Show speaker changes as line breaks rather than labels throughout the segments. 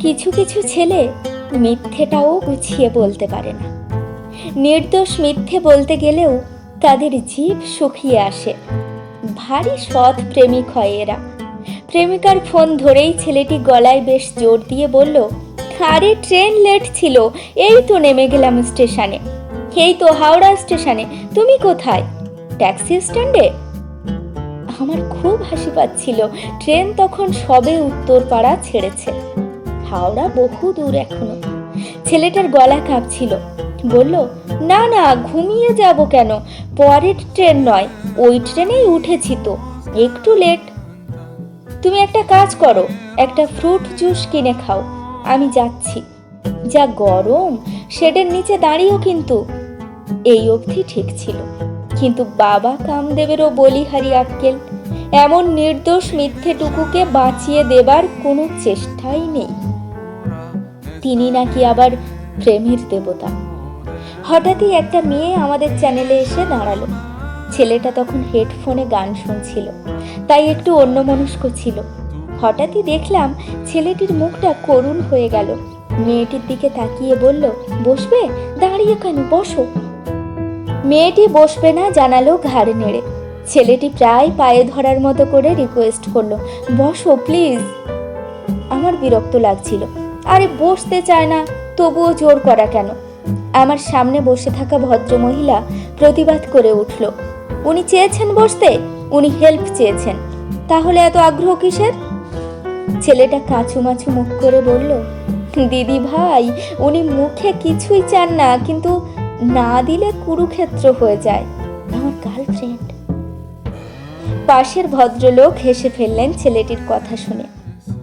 কিছু কিছু ছেলে মিথ্যেটাও গুছিয়ে বলতে পারে না। নির্দোষ মিথ্যে বলতে গেলেও তাদের জীব শুকিয়ে আসে। ভারী সৎ প্রেমিক হয় এরা। প্রেমিকার ফোন ধরেই ছেলেটি গলায় বেশ জোর দিয়ে বলল, আরে, ট্রেন লেট ছিল, এই তো নেমে গেলাম স্টেশনে। এই তো হাওড়া স্টেশনে, তুমি কোথায়? ট্যাক্সি স্ট্যান্ডে? আমার খুব হাসি পাচ্ছিল। ট্রেন তখন সবে উত্তরপাড়া ছেড়েছে। হাওড়া বহু দূর এখনও। ছেলেটার গলা কাঁপছিল। বলল, না না, ঘুমিয়ে যাব কেন? পরের ট্রেন নয়, ওই ট্রেনেই উঠেছি তো, একটু লেট। তুমি একটা কাজ করো, একটা ফ্রুট জুস কিনে খাও, আমি যাচ্ছি। যা গরম, শেডের নিচে দাঁড়িয়েও কিন্তু এই অবধি ঠিক ছিল। কিন্তু বাবা কামদেবেরও বলিহারি আক্কেল, এমন নির্দোষ মিথ্যেটুকুকে বাঁচিয়ে দেবার কোনো চেষ্টাই নেই। তিনি নাকি আবার প্রেমের দেবতা। হঠাৎই একটা মেয়ে আমাদের চ্যানেলে এসে দাঁড়াল। ছেলেটা তখন হেডফোনে গান শুনছিল, তাই একটু অন্যমনস্ক ছিল। হঠাৎই দেখলাম ছেলেটির মুখটা করুণ হয়ে গেল। মেয়েটির দিকে তাকিয়ে বলল, বসবে? দাঁড়িয়ে কেন? বসো। মেয়েটি বসবে না জানালো ঘাড় নেড়ে। ছেলেটি প্রায় পায়ে ধরার মতো করে রিকোয়েস্ট করল, বসো প্লিজ আমার বিরক্ত লাগছিল। আরে বসতে চায় না, তবুও জোর করা কেন? আমার সামনে বসে থাকা ভদ্রমহিলা প্রতিবাদ করে উঠল। উনি চেয়েছেন বসতে, উনি হেল্প চেয়েছেন। তাহলে এত আগ্রহ কিসের? ছেলেটা কাছুমাছু মুখ করে বলল, দিদি ভাই, উনি মুখে কিছুই চান না, কিন্তু না দিলে কুরুক্ষেত্র হয়ে যায়। আমার গার্লফ্রেন্ড পাশের ভদ্রলোক হেসে ফেললেন ছেলেটির কথা শুনে।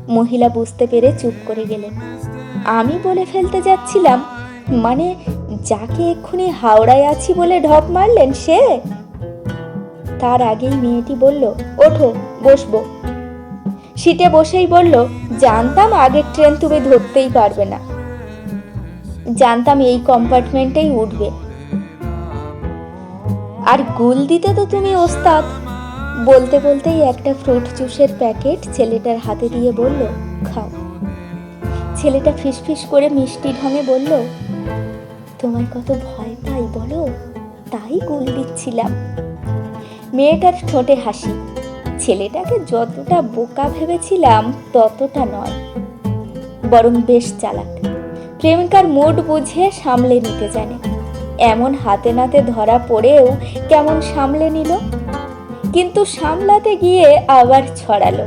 মহিলা বুঝতে পেরে চুপ করে গেলেন। আমি বলে ফেলতে যাচ্ছিলাম মানে যাকে এক্ষুনি হাওড়ায় আছি বলে ঢপ মারলেন সে? তার আগেই মেয়েটি বলল, ওঠো, বসবো। সিটে বসেই বলল, জানতাম আগের ট্রেন তুমি ধরতেই পারবে না। জানতাম এই কম্পার্টমেন্টেই উঠবে। আর গুল দিতে তো তুমি ওস্তাদ বলতে বলতেই একটা ফ্রুট জুসের প্যাকেট ছেলেটার হাতে দিয়ে বলল, খাও। ছেলেটা ফিসফিস করে মিষ্টি ঢঙে বলল, তোমায় কত ভয় পাই বলো? তাই গুল দিচ্ছিলাম। মেয়েটার ঠোঁটে হাসি, ছেলেটাকে যতটা বোকা ভেবেছিলাম ততটা নয়, বরং বেশ চালাক। প্রেমিকার মুড বুঝে সামলে নিতে জানে, এমন হাতে নাতে ধরা পড়েও কেমন সামলে নিল? কিন্তু সামলাতে গিয়ে আবার ছড়ালো।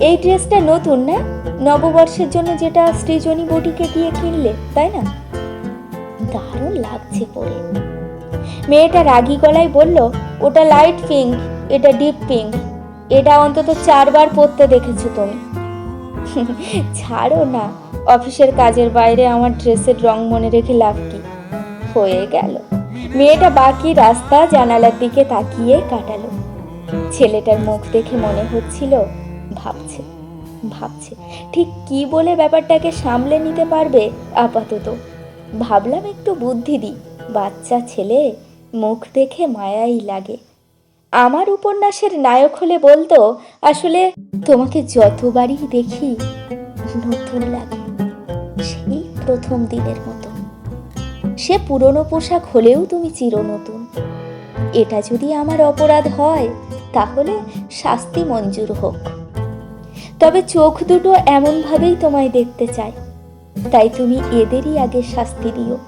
এই ড্রেসটা নতুন না? নববর্ষের জন্য যেটা সৃজনী বটিকে গিয়ে কিনলে, তাই না? দারুণ লাগছে পরে। মেয়েটা রাগী গলায় বলল, ওটা লাইট পিঙ্ক এটা ডিপ পিঙ্ক এটা অন্তত চারবার পরতে দেখেছ তুমি। ছাড়ো না, অফিসের কাজের বাইরে আমার ড্রেসের রং মনে রেখে লাভ কি? হয়ে গেল। মেয়েটা বাকি রাস্তা জানালার দিকে তাকিয়ে কাটালো। ছেলেটার মুখ দেখে মনে হচ্ছিল ভাবছে ভাবছে। ঠিক কি বলে ব্যাপারটাকে সামলে নিতে পারবে আপাতত? ভাবলাম একটু বুদ্ধি দিই। বাচ্চা ছেলে, মুখ দেখে মায়াই লাগে। আমার উপন্যাসের নায়ক হলে বলতো, আসলে তোমাকে যতবারই দেখি, নতুন লাগে। সেই প্রথম দিনের মতো। সে পুরনো পোশাক হলেও তুমি চির নতুন এটা যদি আমার অপরাধ হয়, তাহলে শাস্তি মঞ্জুর হোক। তবে চোখ দুটো এমনভাবেই তোমায় দেখতে চায় তাই তুমি এদেরই আগে শাস্তি দিও।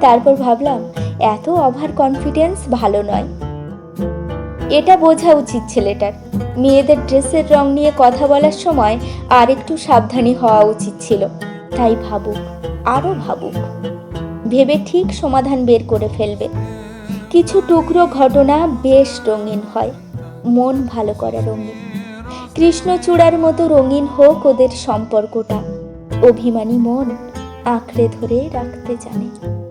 তারপর ভাবলাম, এত ওভার কনফিডেন্স ভালো নয়। এটা বোঝা উচিত ছেলেটার। মেয়েদের ড্রেসের রং নিয়ে কথা বলার সময় আর একটু সাবধানী হওয়া উচিত ছিল। তাই ভাবুক আরও ভাবুক। ভেবে ঠিক সমাধান বের করে ফেলবে। কিছু টুকরো ঘটনা বেশ রঙিন হয়। মন ভালো করা রঙিন। কৃষ্ণচূড়ার মতো রঙিন হোক ওদের সম্পর্কটা। অভিমানী মন আঁকড়ে ধরে রাখতে জানে।